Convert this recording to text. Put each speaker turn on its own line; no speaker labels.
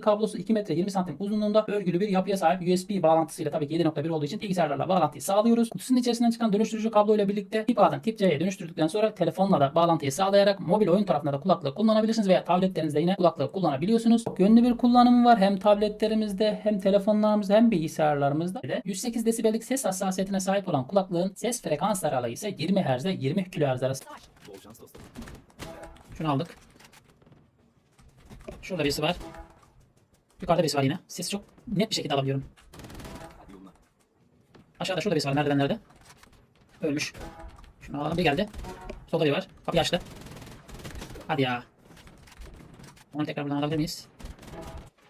kablosu 2 metre 20 santim uzunluğunda örgülü bir yapıya sahip USB bağlantısıyla tabii ki 7.1 olduğu için bilgisayarlarla bağlantıyı sağlıyoruz. Kutusunun içerisinden çıkan dönüştürücü kablo ile birlikte tip A'dan tip C'ye dönüştürdükten sonra telefonla da bağlantıyı sağlayarak mobil oyun tarafında da kulaklık kullanabilirsiniz veya tabletlerinizde yine kulaklık kullanabiliyorsunuz. Çok yönlü bir kullanımı var hem tabletlerimizde hem telefonlarımızda hem bilgisayarlarımızda. Bir de 108 desibellik ses hassasiyetine sahip olan kulaklığın ses frekans aralığı ise 20 Hz ile 20 kHz arası. Şunu aldık. Şurada birisi var. Yukarıda birisi var yine. Sesi çok net bir şekilde alabiliyorum. Aşağıda şurada birisi var merdivenlerde. Ölmüş. Şunu alalım bir geldi. Solda bir var. Kapıyı açtı. Hadi ya. Onu tekrar buradan alabilir miyiz?